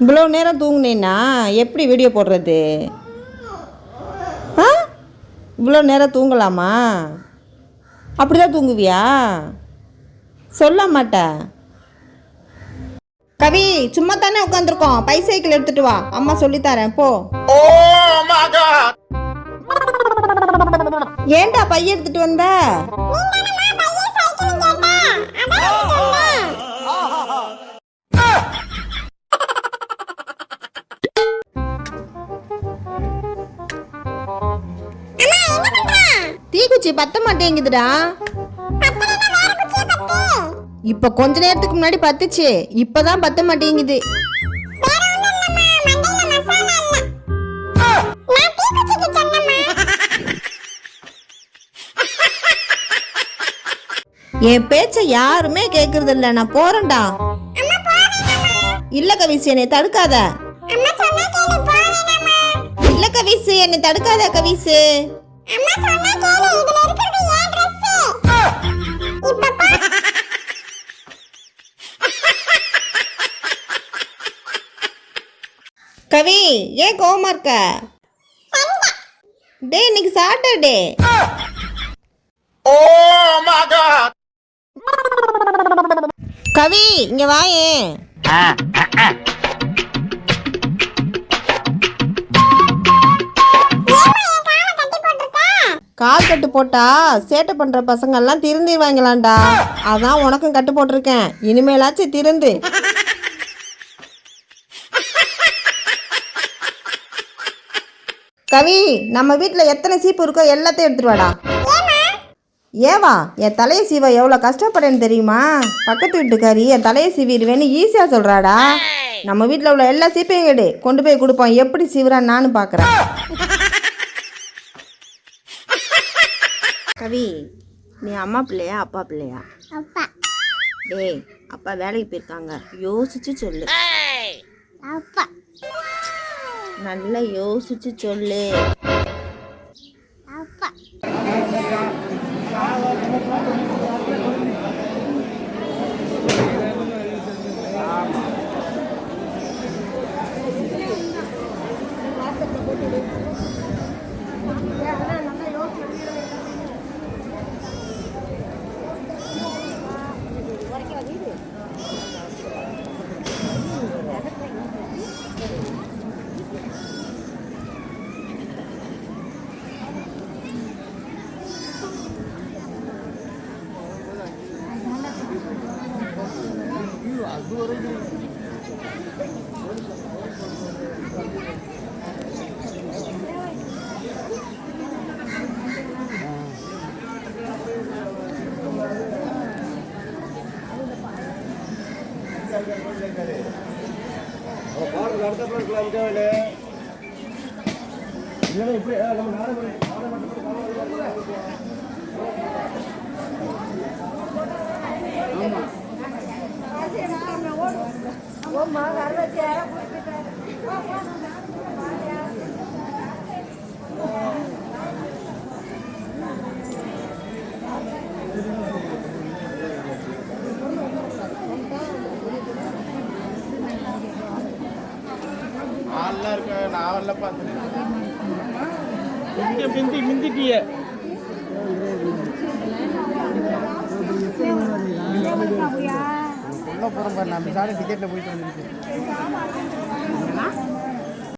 இவ்வளோ நேரம் தூங்குனேன்னா எப்படி வீடியோ போடுறது? ஆ? இவ்வளோ நேரம் தூங்கலாமா? அப்படிதான் தூங்குவியா? சொல்ல மாட்டா. கவி சும்மா தானே உட்காந்துருக்கோம் பை சைக்கிள் எடுத்துட்டு வா. அம்மா சொல்லித்தரேன் போ. ஏன்டா பை எடுத்துட்டு வந்த? பூச்சி பத்த மாட்டேங்குதுடா. இப்ப கொஞ்ச நேரத்துக்கு முன்னாடி பத்துச்சு. இப்பதான் பத்த மாட்டேங்குது. என் பேச்ச யாருமே கேக்குறது இல்ல நான் போறேன்டா. இல்ல கவிசு என்னை தடுக்காத. இல்ல கவிசு என்னை தடுக்காத கவிசு. கவி ஏன் கோவமா இருக்க? டே இன்னைக்கு சாட்டர்டே கவி இங்க வாயேன். கால் கட்டு போட்டா சேட்டை பண்ற பசங்க எல்லாம் திருந்திடுவாங்களாண்டா. அதான் உனக்கும் கட்டு போட்டிருக்கேன். இனிமேலாச்சும் திருந்து. கவி நம்ம வீட்ல எத்தனை சீப்பு இருக்கோ எல்லாத்தையும் எடுத்துட்டு வாடா. ஏவா என் தலையை சீவ எவ்வளோ கஷ்டப்படேன்னு தெரியுமா? பக்கத்து வீட்டுக்காரி என் தலையை சீவிடுவேன்னு ஈஸியாக சொல்கிறாடா நம்ம வீட்டில் உள்ள எல்லா சீப்பையும் எடு. கொண்டு போய் கொடுப்போம். எப்படி சீவுறான்னு நானும் பார்க்குறேன் கவி நீ அம்மா பிள்ளையா அப்பா பிள்ளையா? அப்பா. டேய் அப்பா வேலைக்கு போயிருக்காங்க. யோசிச்சு சொல்லு. அப்பா. நல்லா யோசிச்சு சொல்லு. அப்பா. இல்லைன்னா இப்படி நம்ம நாடகம் நாடகம் ஆள்லாம் இருக்க நான் வரல பார்த்தேன் இங்க மிந்தி மிந்திட்டிய. போகிறோம் பாருங்க நம்ம சாரி டிக்கெட்டில் போயிட்டு வந்துருக்கு